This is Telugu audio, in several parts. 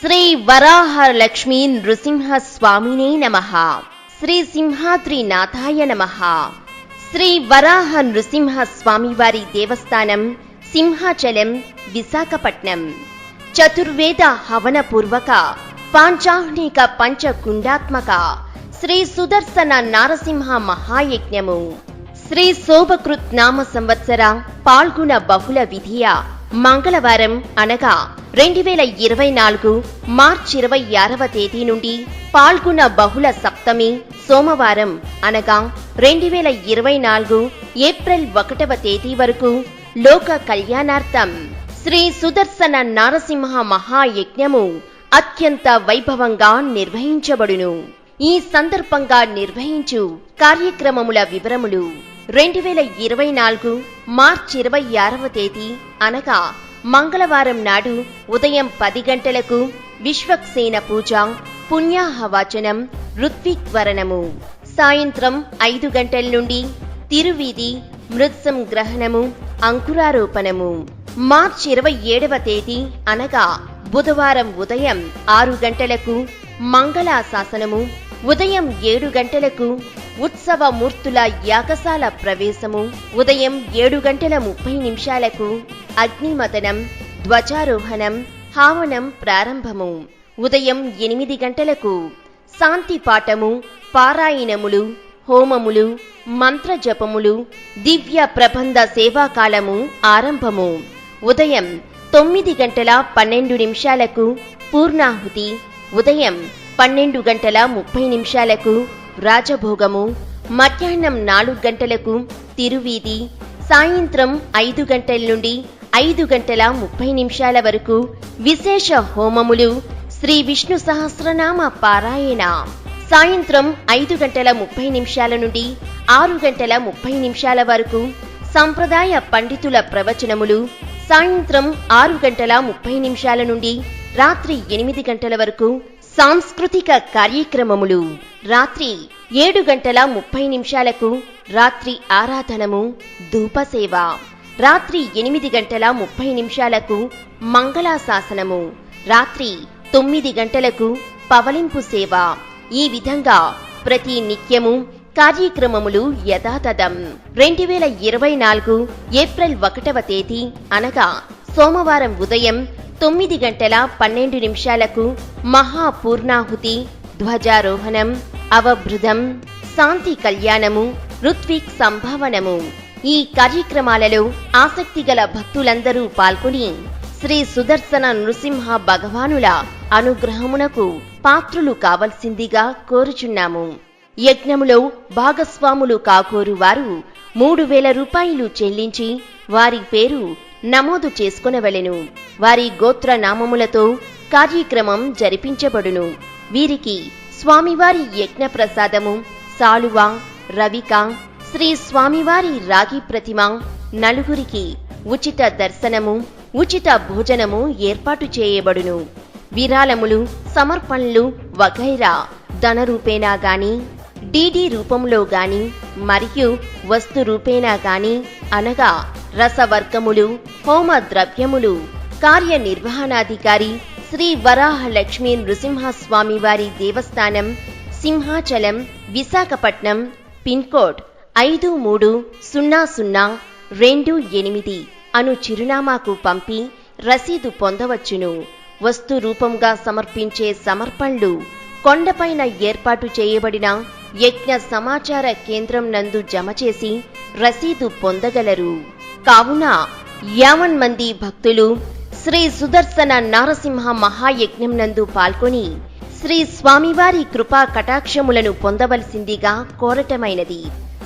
శ్రీ వరాహ లక్ష్మీ నృసింహ స్వామినే నమ శ్రీ సింహాద్రి నాథాయ నమ శ్రీ వరాహ నృసింహ స్వామివారి దేవస్థానం సింహాచలం విశాఖపట్నం చతుర్వేద హవన పూర్వక పాంచాహ్నిక పంచకుండాత్మక శ్రీ సుదర్శన నారసింహ మహాయజ్ఞము శ్రీ శోభకృత్ నామ సంవత్సర పాల్గొన బహుళ విధియ మంగళవారం అనగా రెండు వేల ఇరవై నాలుగు మార్చి ఇరవై ఆరవ తేదీ నుండి పాల్గొన బహుళ సప్తమి సోమవారం అనగా రెండు వేల ఇరవై నాలుగు ఏప్రిల్ ఒకటవ తేదీ వరకు లోక కళ్యాణార్థం శ్రీ సుదర్శన నారసింహ మహాయజ్ఞము అత్యంత వైభవంగా నిర్వహించబడును. ఈ సందర్భంగా నిర్వహించు కార్యక్రమముల వివరములు రెండు వేల ఇరవై నాలుగు మార్చి ఇరవై ఆరవ తేదీ అనగా మంగళవారం నాడు ఉదయం పది గంటలకు విశ్వక్సేన పూజ పుణ్యాహవాచనం ఋత్విక్వరణము. సాయంత్రం ఐదు గంటల నుండి తిరువీధి మృత్సం గ్రహణము అంకురారోపణము. మార్చ్ ఇరవై ఏడవ తేదీ అనగా బుధవారం ఉదయం ఆరు గంటలకు మంగళాశాసనము ఉదయం ఏడు గంటలకు ఉత్సవ మూర్తుల యాగశాల ప్రవేశము ఉదయం ఏడు గంటల ముప్పై నిమిషాలకు అగ్నిమతనం ధ్వజారోహణం హావనం ప్రారంభము. ఉదయం ఎనిమిది గంటలకు శాంతి పాఠము పారాయణములు హోమములు మంత్రజపములు దివ్య ప్రబంధ సేవాకాలము ఆరంభము. ఉదయం తొమ్మిది గంటల పన్నెండు నిమిషాలకు పూర్ణాహుతి. ఉదయం పన్నెండు గంటల ముప్పై నిమిషాలకు రాజభోగము. మధ్యాహ్నం నాలుగు గంటలకు తిరువీధి. సాయంత్రం ఐదు గంటల నుండి ఐదు గంటల ముప్పై నిమిషాల వరకు విశేష హోమములు శ్రీ విష్ణు సహస్రనామ పారాయణ. సాయంత్రం ఐదు గంటల ముప్పై నిమిషాల నుండి ఆరు గంటల ముప్పై నిమిషాల వరకు సంప్రదాయ పండితుల ప్రవచనములు. సాయంత్రం ఆరు గంటల ముప్పై నిమిషాల నుండి రాత్రి ఎనిమిది గంటల వరకు సాంస్కృతిక కార్యక్రమములు. రాత్రి ఏడు గంటల ముప్పై నిమిషాలకు రాత్రి ఆరాధనము ధూపసేవ. రాత్రి ఎనిమిది గంటల ముప్పై నిమిషాలకు మంగళాశాసనము. రాత్రి తొమ్మిది గంటలకు పవలింపు సేవ. ఈ విధంగా ప్రతి నిత్యము కార్యక్రమములు యథాతథం. రెండు వేల ఇరవై నాలుగు ఏప్రిల్ ఒకటవ తేదీ అనగా సోమవారం ఉదయం తొమ్మిది గంటల పన్నెండు నిమిషాలకు మహాపూర్ణాహుతి ధ్వజారోహణం అవభృదం శాంతి కళ్యాణము ఋత్విక్ సంభావనము. ఈ కార్యక్రమాలలో ఆసక్తిగల భక్తులందరూ పాల్గొని శ్రీ సుదర్శన నృసింహ భగవానుల అనుగ్రహమునకు పాత్రులు కావలసిందిగా కోరుచున్నాము. యజ్ఞములో భాగస్వాములు కాకోరు వారు మూడు వేల రూపాయలు చెల్లించి వారి పేరు నమోదు చేసుకొనవలెను. వారి గోత్ర నామములతో కార్యక్రమం జరిపించబడును. వీరికి స్వామివారి యజ్ఞ ప్రసాదము సాలువ రవిక శ్రీ స్వామివారి రాగి ప్రతిమ నలుగురికి ఉచిత దర్శనము ఉచిత భోజనము ఏర్పాటు చేయబడును. విరాళములు సమర్పణలు వగైరా ధన రూపేణా గాని డీడీ రూపంలో గాని మరియు వస్తు రూపేణా గాని అనగా రసవర్గములు హోమ ద్రవ్యములు. కార్యనిర్వహణాధికారి శ్రీ వరాహ లక్ష్మీ నృసింహస్వామివారి దేవస్థానం సింహాచలం విశాఖపట్నం పిన్ కోడ్ ఐదు మూడు సున్నా సున్నా రెండు ఎనిమిది అను చిరునామాకు పంపి రసీదు పొందవచ్చును. వస్తు రూపంగా సమర్పించే సమర్పణలు కొండపైన ఏర్పాటు చేయబడిన యజ్ఞ సమాచార కేంద్రం నందు జమ చేసి రసీదు పొందగలరు. కావున యావన్ మంది భక్తులు శ్రీ సుదర్శన నారసింహ మహాయజ్ఞం నందు పాల్గొని శ్రీ స్వామివారి కృపా కటాక్షములను పొందవలసిందిగా కోరటమైనది.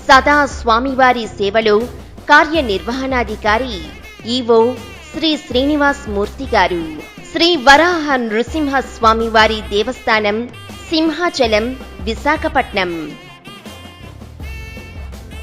సదా స్వామివారి సేవలో కార్యనిర్వహణాధికారి ఈవో శ్రీ శ్రీనివాస్ మూర్తి గారు. శ్రీ వరాహ నృసింహ స్వామివారి దేవస్థానం సింహాచలం విశాఖపట్నం.